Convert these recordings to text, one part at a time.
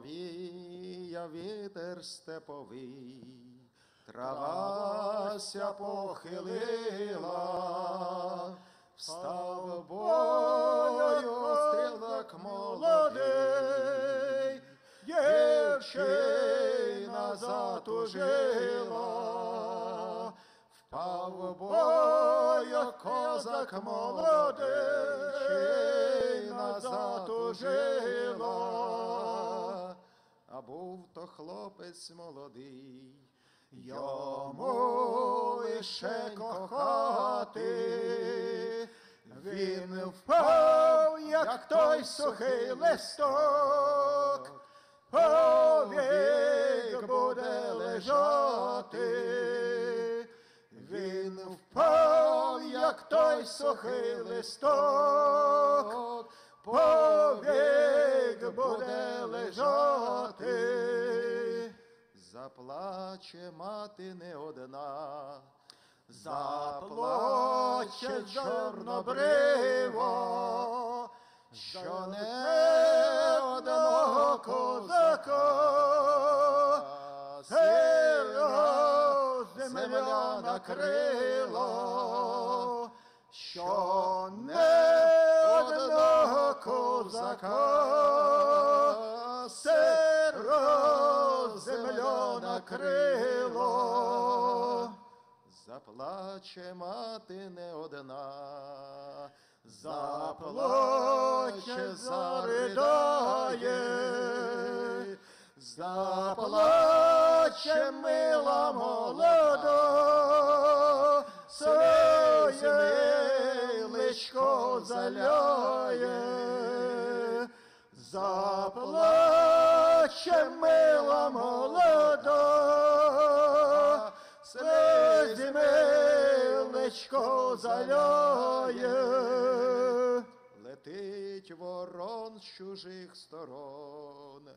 Повіяв вітер степовий, травася похилила, встав бою стрілок молодий, дівчина затужила, впав бою козак молодий, хлопець молодий. Йому лише кохати, він впав, як той сухий листок, повік буде лежати, він впав, як той сухий листок, Заплаче мати не одна, заплаче чорнобриво, що не Заплаче мати не одна, заплаче, заридає, заплаче мила молода, своє личко заляє, заплаче заляє. Летить ворон з чужих сторон,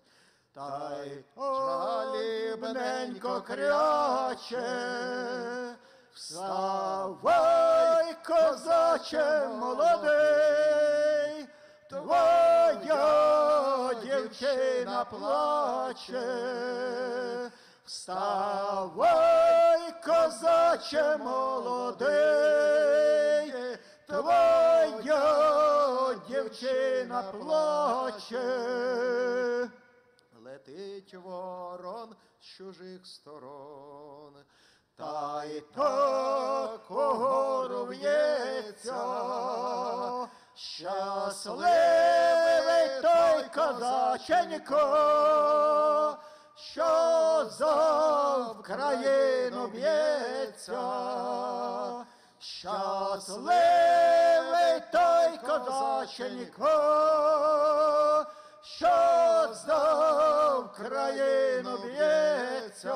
та й жалібненько кряче, вставай, козаче молодий, твоя дівчина плаче, вставай, козаче молодий, дівчина плаче. Летить ворон з чужих сторон, та й так угору в'ється, щасливий той козаченько, що за Вкраїну б'ється, щасливий той козаченько, що за Вкраїну б'ється.